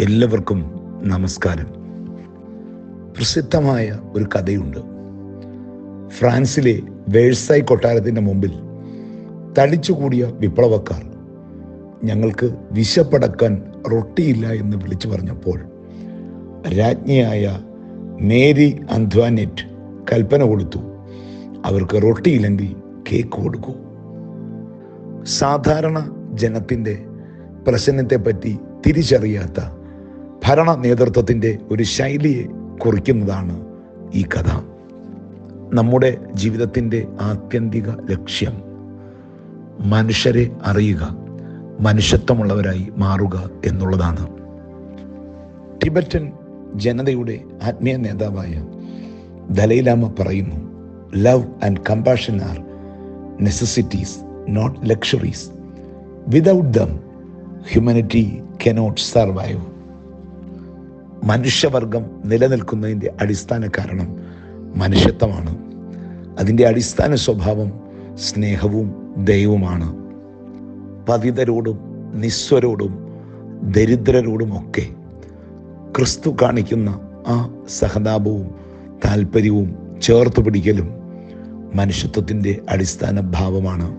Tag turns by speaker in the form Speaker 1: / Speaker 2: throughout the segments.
Speaker 1: എല്ലാവർക്കും നമസ്കാരം. പ്രസിദ്ധമായ ഒരു കഥയുണ്ട്. ഫ്രാൻസിലെ വേഴ്സായി കൊട്ടാരത്തിന്റെ മുമ്പിൽ തടിച്ചുകൂടിയ വിപ്ലവക്കാർ ഞങ്ങൾക്ക് വിശപ്പടക്കാൻ റൊട്ടിയില്ല എന്ന് വിളിച്ചു പറഞ്ഞപ്പോൾ രാജ്ഞിയായ മേരി അന്ധ്വാനെറ്റ് കൽപ്പന കൊടുത്തു അവർക്ക് റൊട്ടിയില്ലെങ്കിൽ കേക്ക് കൊടുക്കൂ. സാധാരണ ജനത്തിന്റെ പ്രശ്നത്തെപ്പറ്റി തിരിച്ചറിയാത്ത ഭരണ നേതൃത്വത്തിന്റെ ഒരു ശൈലിയെ കുറിക്കുന്നതാണ് ഈ കഥ. നമ്മുടെ ജീവിതത്തിന്റെ ആത്യന്തിക ലക്ഷ്യം മനുഷ്യരെ അറിയുക മനുഷ്യത്വമുള്ളവരായി മാറുക എന്നുള്ളതാണ്. ടിബറ്റൻ ജനതയുടെ ആത്മീയ നേതാവായ ദലൈലാമ പറയുന്നു love and compassion are necessities not luxuries without them humanity cannot survive മനുഷ്യവർഗം നിലനിൽക്കുന്നതിന്റെ അടിസ്ഥാന കാരണം മനുഷ്യത്വമാണ്. അതിന്റെ അടിസ്ഥാന സ്വഭാവം സ്നേഹവും ദൈവവുമാണ്. പതിതരോടും നിസ്വരോടും ദരിദ്രരോടുമൊക്കെ ക്രിസ്തു കാണിക്കുന്ന ആ സഹതാപവും താല്പര്യവും ചേർത്ത് പിടിക്കലും മനുഷ്യത്വത്തിന്റെ അടിസ്ഥാന ഭാവമാണ്.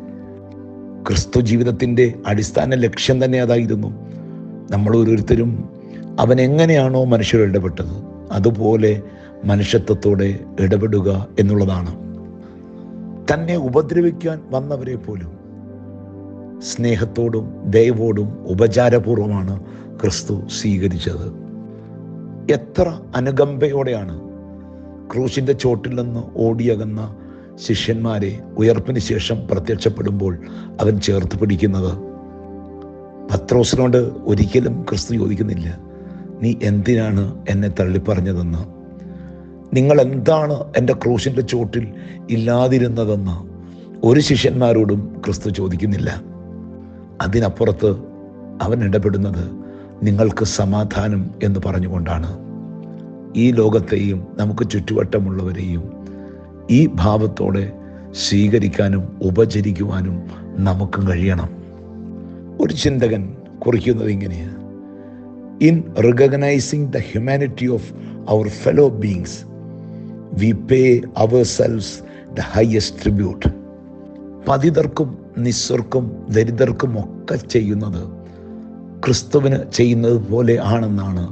Speaker 1: ക്രിസ്തു ജീവിതത്തിന്റെ അടിസ്ഥാന ലക്ഷ്യം തന്നെ അതായിരുന്നു. നമ്മൾ ഓരോരുത്തരും അവൻ എങ്ങനെയാണോ മനുഷ്യർ ഇടപെട്ടത് അതുപോലെ മനുഷ്യത്വത്തോടെ ഇടപെടുക എന്നുള്ളതാണ്. തന്നെ ഉപദ്രവിക്കാൻ വന്നവരെ പോലും സ്നേഹത്തോടും ദയവോടും ഉപചാരപൂർവമാണ് ക്രിസ്തു സ്വീകരിച്ചത്. എത്ര അനുകമ്പയോടെയാണ് ക്രൂശിന്റെ ചോട്ടിൽ നിന്ന് ഓടിയകന്ന ശിഷ്യന്മാരെ ഉയർപ്പിന് ശേഷം പ്രത്യക്ഷപ്പെടുമ്പോൾ അവൻ ചേർത്ത് പിടിക്കുന്നത്. പത്രോസിനോട് ഒരിക്കലും ക്രിസ്തു ചോദിക്കുന്നില്ല നീ എന്തിനാണ് എന്നെ തള്ളിപ്പറഞ്ഞതെന്ന്? നിങ്ങൾ എന്താണ് എന്റെ ക്രൂശിന്റെ ചോട്ടിൽ ഇല്ലാതിരുന്നതെന്ന് ഒരു ശിഷ്യന്മാരോടും ക്രിസ്തു ചോദിക്കുന്നില്ല. അതിനപ്പുറത്ത് അവൻ ഇടപെടുന്നത് നിങ്ങൾക്ക് സമാധാനം എന്ന് പറഞ്ഞുകൊണ്ടാണ്. ഈ ലോകത്തെയും നമുക്ക് ചുറ്റുവട്ടമുള്ളവരെയും ഈ ഭാവത്തോടെ സ്വീകരിക്കാനും ഉപചരിക്കുവാനും നമുക്ക് കഴിയണം. ഒരു ചിന്തകൻ കുറിക്കുന്നത് ഇങ്ങനെയാണ് in recognising the humanity of our fellow beings we pay ourselves the highest tribute പതിതർക്കും നിസ്വർക്കും ദരിദ്രർക്കും ഒക്കെ ചെയ്യുന്നത് ക്രിസ്തുവിന് ചെയ്യുന്നത് പോലെ ആണെന്നാണ്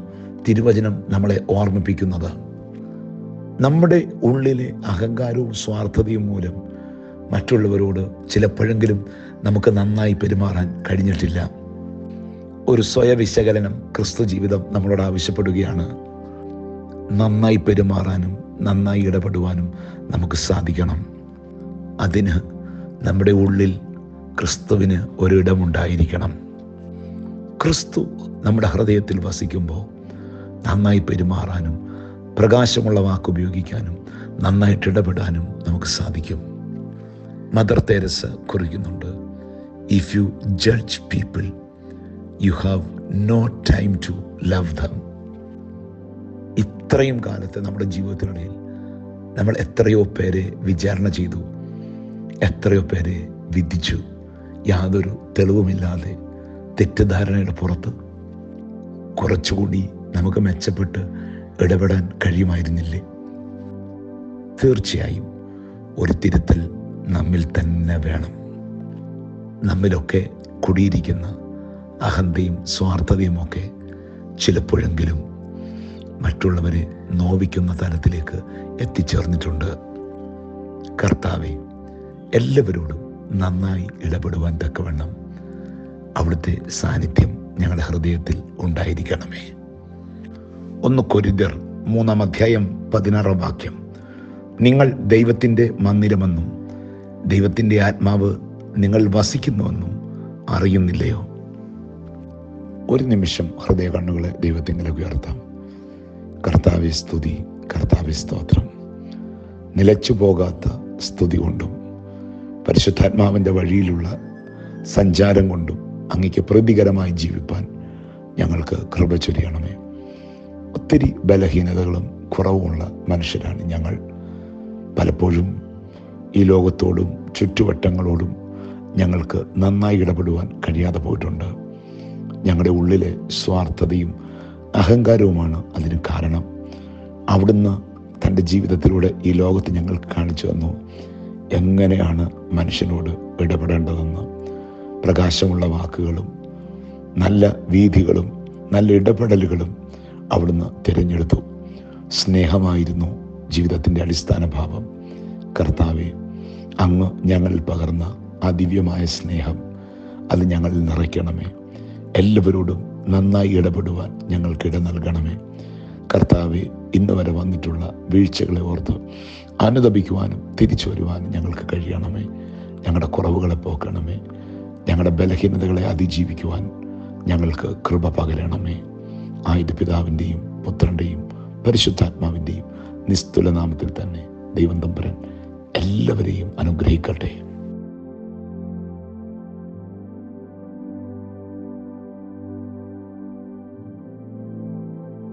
Speaker 1: തിരുവചനം നമ്മളെ ഓർമ്മിപ്പിക്കുന്നത്. നമ്മുടെ ഉള്ളിലെ അഹങ്കാരവും സ്വാർത്ഥതയും മൂലം മറ്റുള്ളവരോട് ചിലപ്പോഴെങ്കിലും നമുക്ക് നന്നായി പെരുമാറാൻ കഴിഞ്ഞിട്ടില്ല. ഒരു സ്വയവിശകലനം ക്രിസ്തു ജീവിതം നമ്മളോട് ആവശ്യപ്പെടുകയാണ്. നന്നായി പെരുമാറാനും നന്നായി ഇടപെടുവാനും നമുക്ക് സാധിക്കണം. അതിന് നമ്മുടെ ഉള്ളിൽ ക്രിസ്തുവിന് ഒരിടമുണ്ടായിരിക്കണം. ക്രിസ്തു നമ്മുടെ ഹൃദയത്തിൽ വസിക്കുമ്പോൾ നന്നായി പെരുമാറാനും പ്രകാശമുള്ള വാക്ക് ഉപയോഗിക്കാനും നന്നായിട്ട് ഇടപെടാനും നമുക്ക് സാധിക്കും. Mother Teresa കുറിക്കുന്നുണ്ട് if you judge people you have no time to love them ഇത്രയും കാലത്തെ നമ്മുടെ ജീവിതത്തിനിടയിൽ നമ്മൾ എത്രയോ പേരെ വിചാരണ ചെയ്തു. എത്രയോ പേരെ വിധിച്ചു. യാതൊരു തെളിവുമില്ലാതെ തെറ്റിദ്ധാരണയുടെ പുറത്ത് കുറച്ചുകൂടി നമുക്ക് മെച്ചപ്പെട്ട് ഇടപെടാൻ കഴിയുമായിരുന്നില്ലേ? തീർച്ചയായും ഒരു തിരുത്തൽ നമ്മിൽ തന്നെ വേണം. നമ്മിലൊക്കെ കുടിയിരിക്കുന്ന അഹന്തയും സ്വാർത്ഥതയും ഒക്കെ ചിലപ്പോഴെങ്കിലും മറ്റുള്ളവരെ നോവിക്കുന്ന തലത്തിലേക്ക് എത്തിച്ചേർന്നിട്ടുണ്ട്. കർത്താവെ എല്ലാവരോടും നന്നായി ഇടപെടുവാൻ തക്കവണ്ണം അവിടുത്തെ സാന്നിധ്യം ഞങ്ങളുടെ ഹൃദയത്തിൽ ഉണ്ടായിരിക്കണമേ. ഒന്ന് കൊരിതർ മൂന്നാം അധ്യായം പതിനാറാം വാക്യം. നിങ്ങൾ ദൈവത്തിന്റെ മന്ദിരമെന്നും ദൈവത്തിന്റെ ആത്മാവ് നിങ്ങൾ വസിക്കുന്നുവെന്നും അറിയുന്നില്ലയോ? ഒരു നിമിഷം ഹൃദയ കണ്ണുകളെ ദൈവത്തിങ്കിലേക്ക് ഉയർത്താം. കർത്താവെ സ്തുതി. കർത്താവെ സ്തോത്രം. നിലച്ചു പോകാത്ത സ്തുതി കൊണ്ടും പരിശുദ്ധാത്മാവിന്റെ വഴിയിലുള്ള സഞ്ചാരം കൊണ്ടും അങ്ങയ്ക്ക് പ്രീതികരമായി ജീവിപ്പാൻ ഞങ്ങൾക്ക് കൃപ ചൊരിയണമേ. ഒത്തിരി ബലഹീനതകളും കുറവുമുള്ള മനുഷ്യരാണ് ഞങ്ങൾ. പലപ്പോഴും ഈ ലോകത്തോടും ചുറ്റുവട്ടങ്ങളോടും ഞങ്ങൾക്ക് നന്നായി ഇടപെടുവാൻ കഴിയാതെ പോയിട്ടുണ്ട്. ഞങ്ങളുടെ ഉള്ളിലെ സ്വാർത്ഥതയും അഹങ്കാരവുമാണ് അതിന് കാരണം. അവിടുന്ന് തന്റെ ജീവിതത്തിലൂടെ ഈ ലോകത്ത് ഞങ്ങൾക്ക് കാണിച്ചു തന്നു എങ്ങനെയാണ് മനുഷ്യനോട് ഇടപെടേണ്ടതെന്ന്. പ്രകാശമുള്ള വാക്കുകളും നല്ല വീതികളും നല്ല ഇടപെടലുകളും അവിടുന്ന് തിരഞ്ഞെടുത്തു. സ്നേഹമായിരുന്നു ജീവിതത്തിന്റെ അടിസ്ഥാന ഭാവം കർത്താവെ അങ്ങ് ഞങ്ങളിൽ പകർന്ന ആ ദിവ്യമായ സ്നേഹം അത് ഞങ്ങളിൽ നിറയ്ക്കണമേ. എല്ലാവരോടും നന്നായി ഇടപെടുവാൻ ഞങ്ങൾക്ക് ഇട നൽകണമേ. കർത്താവെ ഇന്ന് വരെ വന്നിട്ടുള്ള വീഴ്ചകളെ ഓർത്ത് അനുദപിക്കുവാനും തിരിച്ചു വരുവാനും ഞങ്ങൾക്ക് കഴിയണമേ. ഞങ്ങളുടെ കുറവുകളെ പോക്കണമേ. ഞങ്ങളുടെ ബലഹീനതകളെ അതിജീവിക്കുവാൻ ഞങ്ങൾക്ക് കൃപ പകരണമേ. ആയത് പിതാവിന്റെയും പുത്രന്റെയും പരിശുദ്ധാത്മാവിന്റെയും നിസ്തുല നാമത്തിൽ തന്നെ ദൈവം തമ്പുരൻ എല്ലാവരെയും അനുഗ്രഹിക്കട്ടെ.